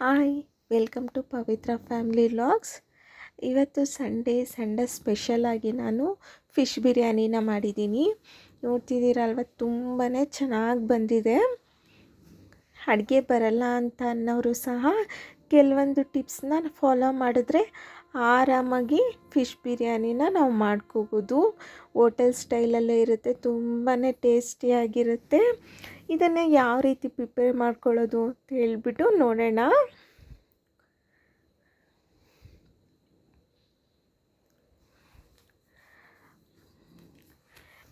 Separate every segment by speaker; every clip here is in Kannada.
Speaker 1: Hi welcome to Pavitra family logs ಇವತ್ತು ಸಂಡೇ ಸಂಡೇ ಸ್ಪೆಷಲಾಗಿ ನಾನು ಫಿಶ್ ಬಿರಿಯಾನಿನ ಮಾಡಿದ್ದೀನಿ. ನೋಡ್ತಿದ್ದೀರಲ್ವ ತುಂಬಾ ಚೆನ್ನಾಗಿ ಬಂದಿದೆ. ಅಡುಗೆ ಬರಲ್ಲ ಅಂತ ಅನ್ನೋರು ಸಹ ಕೆಲವೊಂದು ಟಿಪ್ಸ್ನ ಫಾಲೋ ಮಾಡಿದ್ರೆ ಆರಾಮಾಗಿ ಫಿಶ್ ಬಿರಿಯಾನಿನ ನಾವು ಮಾಡ್ಕೋಬೋದು. ಹೋಟೆಲ್ ಸ್ಟೈಲಲ್ಲೇ ಇರುತ್ತೆ ತುಂಬಾ ಟೇಸ್ಟಿಯಾಗಿರುತ್ತೆ. ಇದನ್ನು ಯಾವ ರೀತಿ ಪ್ರಿಪೇರ್ ಮಾಡ್ಕೊಳ್ಳೋದು ಅಂತ ಹೇಳಿಬಿಟ್ಟು ನೋಡೋಣ.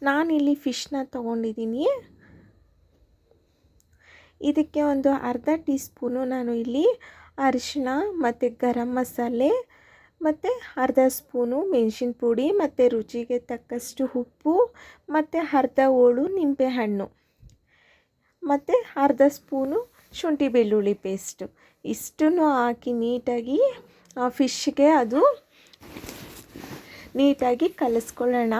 Speaker 1: ನಾನಿಲ್ಲಿ ಫಿಶ್ನ ತೊಗೊಂಡಿದ್ದೀನಿ. ಇದಕ್ಕೆ ಒಂದು ಅರ್ಧ ಟೀ ಸ್ಪೂನು ನಾನು ಇಲ್ಲಿ ಅರಿಶಿನ ಮತ್ತು ಗರಂ ಮಸಾಲೆ ಮತ್ತು ಅರ್ಧ ಸ್ಪೂನು ಮೆಣಸಿನ ಪುಡಿ, ಮತ್ತು ರುಚಿಗೆ ತಕ್ಕಷ್ಟು ಉಪ್ಪು, ಮತ್ತು ಅರ್ಧ ಹೋಳು ನಿಂಬೆಹಣ್ಣು, ಮತ್ತು ಅರ್ಧ ಸ್ಪೂನು ಶುಂಠಿ ಬೆಳ್ಳುಳ್ಳಿ ಪೇಸ್ಟು. ಇಷ್ಟನ್ನು ಹಾಕಿ ನೀಟಾಗಿ, ಆ ಫಿಶ್ಗೆ ಅದು ನೀಟಾಗಿ ಕಲಿಸ್ಕೊಳ್ಳೋಣ.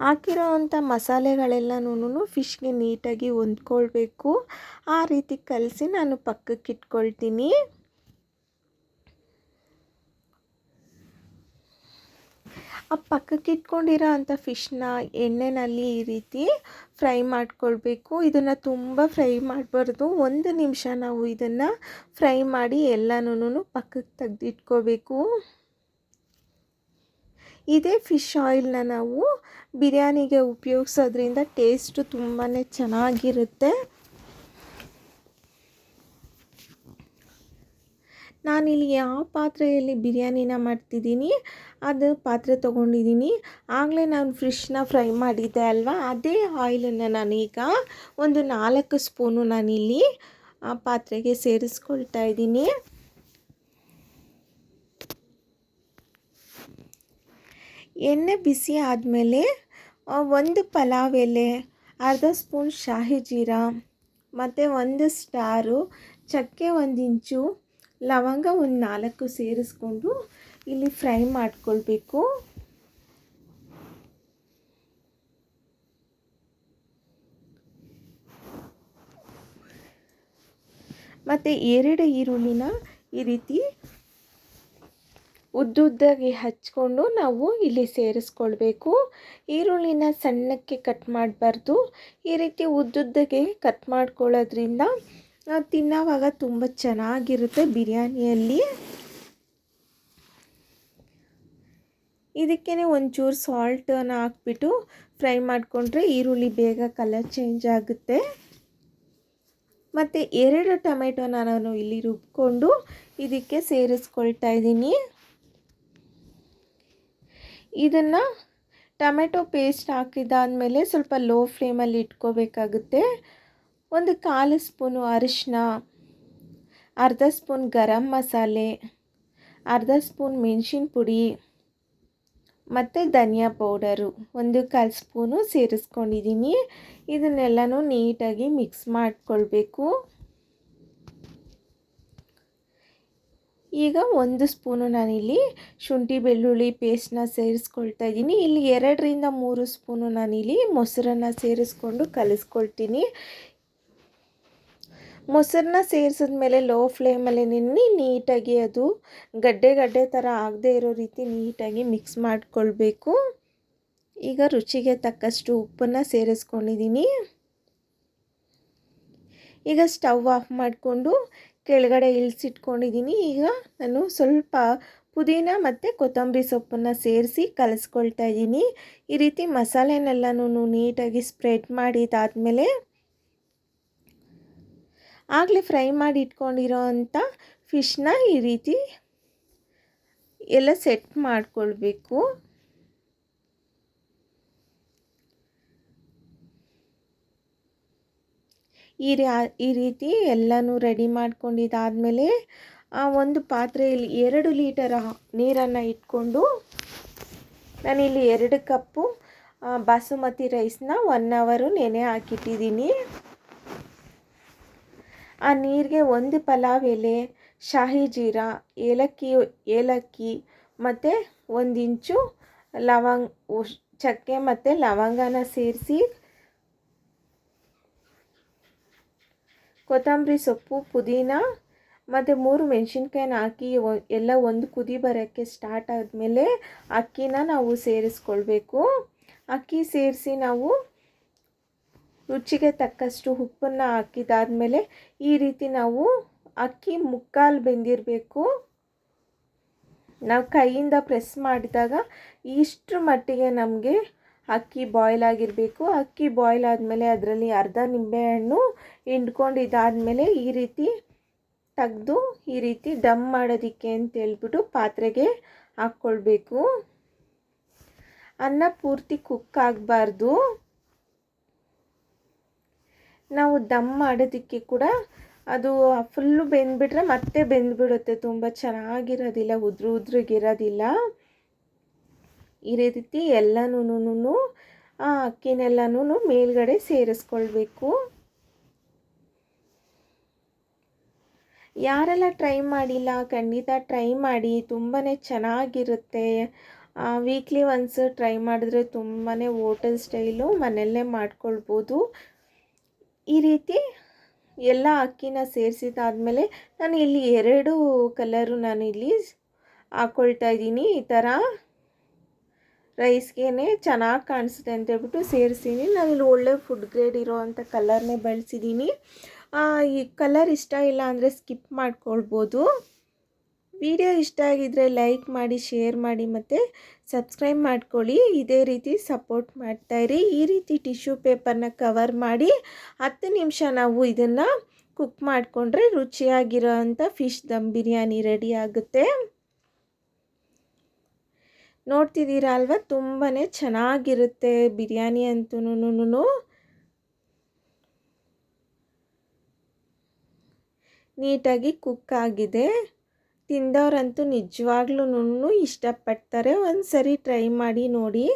Speaker 1: ಹಾಕಿರೋ ಅಂಥ ಮಸಾಲೆಗಳೆಲ್ಲನೂ ಫಿಶ್ಗೆ ನೀಟಾಗಿ ಹೊಂದ್ಕೊಳ್ಬೇಕು. ಆ ರೀತಿ ಕಲಸಿ ನಾನು ಪಕ್ಕಕ್ಕೆ ಇಟ್ಕೊಳ್ತೀನಿ ಆ ಪಕ್ಕಕ್ಕೆ ಇಟ್ಕೊಂಡಿರೋ ಅಂಥ ಫಿಶ್ನ ಎಣ್ಣೆಯಲ್ಲಿ ಈ ರೀತಿ ಫ್ರೈ ಮಾಡ್ಕೊಳ್ಬೇಕು. ಇದನ್ನು ತುಂಬ ಫ್ರೈ ಮಾಡಬಾರ್ದು. ಒಂದು ನಿಮಿಷ ನಾವು ಇದನ್ನು ಫ್ರೈ ಮಾಡಿ ಎಲ್ಲನೂ ಪಕ್ಕಕ್ಕೆ ತೆಗೆದಿಟ್ಕೋಬೇಕು. ಇದೇ ಫಿಶ್ ಆಯಿಲ್ನ ನಾವು ಬಿರಿಯಾನಿಗೆ ಉಪಯೋಗಿಸೋದ್ರಿಂದ ಟೇಸ್ಟು ತುಂಬಾ ಚೆನ್ನಾಗಿರುತ್ತೆ. ನಾನಿಲ್ಲಿ ಯಾವ ಪಾತ್ರೆಯಲ್ಲಿ ಬಿರಿಯಾನಿನ ಮಾಡ್ತಿದ್ದೀನಿ, ಅದು ಪಾತ್ರೆ ತೊಗೊಂಡಿದ್ದೀನಿ. ಆಗಲೇ ನಾನು ಫಿಶ್ನ ಫ್ರೈ ಮಾಡಿದ್ದೆ ಅಲ್ವಾ? ಅದೇ ಆಯಿಲನ್ನು ನಾನೀಗ ಒಂದು ನಾಲ್ಕು ಸ್ಪೂನು ನಾನಿಲ್ಲಿ, ಆ, ಪಾತ್ರೆಗೆ ಸೇರಿಸ್ಕೊಳ್ತಾ ಇದ್ದೀನಿ. ಎಣ್ಣೆ ಬಿಸಿ ಆದಮೇಲೆ ಒಂದು ಪಲಾವ್ ಎಲೆ, ಅರ್ಧ ಸ್ಪೂನ್ ಶಾಹಿ ಜೀರಾ, ಮತ್ತು ಒಂದು ಸ್ಟಾರು ಚಕ್ಕೆ ಒಂದು ಇಂಚು ಲವಂಗ ಒಂದು ನಾಲ್ಕು ಸೇರಿಸ್ಕೊಂಡು ಇಲ್ಲಿ ಫ್ರೈ ಮಾಡ್ಕೊಳ್ಬೇಕು. ಮತ್ತು ಎರಡು ಈರುಳ್ಳಿನ ಈ ರೀತಿ ಉದ್ದುದ್ದಾಗಿ ಹಚ್ಕೊಂಡು ನಾವು ಇಲ್ಲಿ ಸೇರಿಸ್ಕೊಳ್ಬೇಕು. ಈರುಳ್ಳಿನ ಸಣ್ಣಕ್ಕೆ ಕಟ್ ಮಾಡಬಾರ್ದು. ಈ ರೀತಿ ಉದ್ದುದ್ದಾಗೆ ಕಟ್ ಮಾಡ್ಕೊಳ್ಳೋದ್ರಿಂದ ತಿನ್ನೋವಾಗ ತುಂಬ ಚೆನ್ನಾಗಿರುತ್ತೆ ಬಿರಿಯಾನಿಯಲ್ಲಿ. ಇದಕ್ಕೇ ಒಂಚೂರು ಸಾಲ್ಟನ್ನು ಹಾಕ್ಬಿಟ್ಟು ಫ್ರೈ ಮಾಡಿಕೊಂಡ್ರೆ ಈರುಳ್ಳಿ ಬೇಗ ಕಲರ್ ಚೇಂಜ್ ಆಗುತ್ತೆ. ಮತ್ತು ಎರಡು ಟೊಮೆಟೊನ ನಾನು ಇಲ್ಲಿ ರುಬ್ಕೊಂಡು ಇದಕ್ಕೆ ಸೇರಿಸ್ಕೊಳ್ತಾ ಇದ್ದೀನಿ. ಇದನ್ನು ಟೊಮೆಟೊ ಪೇಸ್ಟ್ ಹಾಕಿದಾದಮೇಲೆ ಸ್ವಲ್ಪ ಲೋ ಫ್ಲೇಮಲ್ಲಿ ಇಟ್ಕೋಬೇಕಾಗುತ್ತೆ. ಒಂದು ಕಾಲು ಸ್ಪೂನು ಅರಿಶಿನ ಅರ್ಧ ಸ್ಪೂನ್ ಗರಂ ಮಸಾಲೆ, ಅರ್ಧ ಸ್ಪೂನ್ ಮೆಣಸಿನ ಪುಡಿ ಮತ್ತು ಧನಿಯಾ ಪೌಡರು. ಒಂದು ಕಾಲು ಸ್ಪೂನು ಸೇರಿಸ್ಕೊಂಡಿದ್ದೀನಿ. ಇದನ್ನೆಲ್ಲನೂ ನೀಟಾಗಿ ಮಿಕ್ಸ್ ಮಾಡಿಕೊಳ್ಬೇಕು. ಈಗ ಒಂದು ಸ್ಪೂನು ನಾನಿಲ್ಲಿ ಶುಂಠಿ ಬೆಳ್ಳುಳ್ಳಿ ಪೇಸ್ಟ್ನ ಸೇರಿಸ್ಕೊಳ್ತಾ ಇದ್ದೀನಿ. ಇಲ್ಲಿ ಎರಡರಿಂದ ಮೂರು ಸ್ಪೂನು ನಾನಿಲ್ಲಿ ಮೊಸರನ್ನು ಸೇರಿಸ್ಕೊಂಡು ಕಲಿಸ್ಕೊಳ್ತೀನಿ. ಮೊಸರನ್ನ ಸೇರಿಸಿದ ಮೇಲೆ ಲೋ ಫ್ಲೇಮಲ್ಲಿ ನಿನ್ನೆ ನೀಟಾಗಿ ಅದು ಗಡ್ಡೆ ಗಡ್ಡೆ ಥರ ಆಗದೆ ಇರೋ ರೀತಿ ನೀಟಾಗಿ ಮಿಕ್ಸ್ ಮಾಡಿಕೊಳ್ಬೇಕು. ಈಗ ರುಚಿಗೆ ತಕ್ಕಷ್ಟು ಉಪ್ಪನ್ನು ಸೇರಿಸ್ಕೊಂಡಿದ್ದೀನಿ ಈಗ ಸ್ಟವ್ ಆಫ್ ಮಾಡಿಕೊಂಡು ಕೆಳಗಡೆ ಇಳಿಸಿಟ್ಕೊಂಡಿದ್ದೀನಿ ಈಗ ನಾನು ಸ್ವಲ್ಪ ಪುದೀನ ಮತ್ತು ಕೊತ್ತಂಬರಿ ಸೊಪ್ಪನ್ನು ಸೇರಿಸಿ ಕಲಸ್ಕೊಳ್ತಾ ಇದ್ದೀನಿ ಈ ರೀತಿ ಮಸಾಲೆನೆಲ್ಲನೂ ನೀಟಾಗಿ ಸ್ಪ್ರೆಡ್ ಮಾಡಿದಾದಮೇಲೆ ಆಗಲೇ ಫ್ರೈ ಮಾಡಿ ಇಟ್ಕೊಂಡಿರೋ ಅಂಥ ಫಿಶ್ನ ಈ ರೀತಿ ಎಲ್ಲ ಸೆಟ್ ಮಾಡಿಕೊಳ್ಬೇಕು. ಈ ಈ ರೀತಿ ಎಲ್ಲನೂ ರೆಡಿ ಮಾಡ್ಕೊಂಡಿದ್ದಾದಮೇಲೆ ಒಂದು ಪಾತ್ರೆಯಲ್ಲಿ ಎರಡು ಲೀಟರ್ ನೀರನ್ನು ಇಟ್ಕೊಂಡು ನಾನಿಲ್ಲಿ ಎರಡು ಕಪ್ಪು ಬಾಸುಮತಿ ರೈಸ್ನ ಒನ್ ಅವರು ನೆನೆ ಹಾಕಿಟ್ಟಿದ್ದೀನಿ. ಆ ನೀರಿಗೆ ಒಂದು ಪಲಾವ್ ಎಲೆ, ಶಾಹಿ ಜೀರಾ, ಏಲಕ್ಕಿ ಏಲಕ್ಕಿ ಮತ್ತು ಒಂದು ಇಂಚು ಲವಂಗ ಚಕ್ಕೆ ಮತ್ತು ಲವಂಗನ ಸೇರಿಸಿ ಕೊತ್ತಂಬರಿ ಸೊಪ್ಪು, ಪುದೀನ ಮತ್ತು ಮೂರು ಮೆಣಸಿನ್ಕಾಯಿನ ಹಾಕಿ ಎಲ್ಲ ಒಂದು ಕುದಿ ಬರೋಕ್ಕೆ ಸ್ಟಾರ್ಟ್ ಆದಮೇಲೆ ಅಕ್ಕಿನ ನಾವು ಸೇರಿಸ್ಕೊಳ್ಬೇಕು. ಅಕ್ಕಿ ಸೇರಿಸಿ ನಾವು ರುಚಿಗೆ ತಕ್ಕಷ್ಟು ಉಪ್ಪನ್ನು ಹಾಕಿದಾದ್ಮೇಲೆ ಈ ರೀತಿ ನಾವು ಅಕ್ಕಿ ಮುಕ್ಕಾಲು ಬೆಂದಿರಬೇಕು. ನಾವು ಕೈಯಿಂದ ಪ್ರೆಸ್ ಮಾಡಿದಾಗ ಇಷ್ಟರ ಮಟ್ಟಿಗೆ ನಮಗೆ ಅಕ್ಕಿ ಬಾಯ್ಲ್ ಆಗಿರಬೇಕು. ಅಕ್ಕಿ ಬಾಯ್ಲ್ ಆದಮೇಲೆ ಅದರಲ್ಲಿ ಅರ್ಧ ನಿಂಬೆಹಣ್ಣು ಹಿಂಡ್ಕೊಂಡಿದ್ದಾದಮೇಲೆ ಈ ರೀತಿ ತೆಗೆದು ಈ ರೀತಿ ಡಮ್ ಮಾಡೋದಕ್ಕೆ ಅಂತ ಹೇಳ್ಬಿಟ್ಟು ಪಾತ್ರೆಗೆ ಹಾಕ್ಕೊಳ್ಬೇಕು. ಅನ್ನ ಪೂರ್ತಿ ಕುಕ್ ಆಗಬಾರ್ದು. ನಾವು ದಮ್ ಮಾಡೋದಕ್ಕೆ ಕೂಡ ಅದು ಫುಲ್ಲು ಬೆಂದ್ಬಿಟ್ರೆ ಮತ್ತೆ ಬೆಂದ್ಬಿಡುತ್ತೆ. ತುಂಬ ಚೆನ್ನಾಗಿರೋದಿಲ್ಲ, ಉದ್ರು ಉದ್ರಿಗಿರೋದಿಲ್ಲ. ಈ ರೀತಿ ಎಲ್ಲನೂ ಆ ಅಕ್ಕಿನೆಲ್ಲನೂ ಮೇಲ್ಗಡೆ ಸೇರಿಸ್ಕೊಳ್ಬೇಕು. ಯಾರೆಲ್ಲ ಟ್ರೈ ಮಾಡಿಲ್ಲ, ಖಂಡಿತ ಟ್ರೈ ಮಾಡಿ. ತುಂಬಾ ಚೆನ್ನಾಗಿರುತ್ತೆ. ವೀಕ್ಲಿ ಒನ್ಸ್ ಟ್ರೈ ಮಾಡಿದ್ರೆ ತುಂಬಾ ಹೋಟೆಲ್ ಸ್ಟೈಲು ಮನೆಯಲ್ಲೇ ಮಾಡ್ಕೊಳ್ಬೋದು. ಈ ರೀತಿ ಎಲ್ಲ ಅಕ್ಕಿನ ಸೇರಿಸಿದಾದ್ಮೇಲೆ ನಾನು ಇಲ್ಲಿ ಎರಡು ಕಲರು ನಾನು ಇಲ್ಲಿ ಹಾಕ್ಕೊಳ್ತಾ ಇದ್ದೀನಿ. ಈ ಥರ ರೈಸ್ಗೆ ಚೆನ್ನಾಗಿ ಕಾಣಿಸುತ್ತೆ ಅಂತ ಹೇಳ್ಬಿಟ್ಟು ನಾನು ಇಲ್ಲಿ ಒಳ್ಳೆ ಫುಡ್ ಗ್ರೇಡ್ ಇರೋವಂಥ ಕಲರ್ನೇ ಬಳಸಿದ್ದೀನಿ. ಈ ಕಲರ್ ಇಷ್ಟ ಇಲ್ಲ ಅಂದರೆ ಸ್ಕಿಪ್ ಮಾಡ್ಕೊಳ್ಬೋದು. ವಿಡಿಯೋ ಇಷ್ಟ ಆಗಿದ್ದರೆ ಲೈಕ್ ಮಾಡಿ, ಶೇರ್ ಮಾಡಿ ಮತ್ತು ಸಬ್ಸ್ಕ್ರೈಬ್ ಮಾಡ್ಕೊಳ್ಳಿ. ಇದೇ ರೀತಿ ಸಪೋರ್ಟ್ ಮಾಡ್ತಾಯಿರಿ ಈ ರೀತಿ ಟಿಶ್ಯೂ ಪೇಪರ್ನ ಕವರ್ ಮಾಡಿ ಹತ್ತು ನಿಮಿಷ ನಾವು ಇದನ್ನು ಕುಕ್ ಮಾಡಿಕೊಂಡ್ರೆ ರುಚಿಯಾಗಿರೋ ಅಂಥ ಫಿಶ್ ದಮ್ ಬಿರಿಯಾನಿ ರೆಡಿ ಆಗುತ್ತೆ. ನೋಡ್ತಿದ್ದೀರ ಅಲ್ವಾ? ತುಂಬಾ ಚೆನ್ನಾಗಿರುತ್ತೆ ಬಿರಿಯಾನಿ ಅಂತೂ ನೀಟಾಗಿ ಕುಕ್ ಆಗಿದೆ. ತಿಂದವರಂತೂ ನಿಜವಾಗ್ಲೂ ಇಷ್ಟಪಡ್ತಾರೆ. ಒಂದು ಸರಿ ಟ್ರೈ ಮಾಡಿ ನೋಡಿ.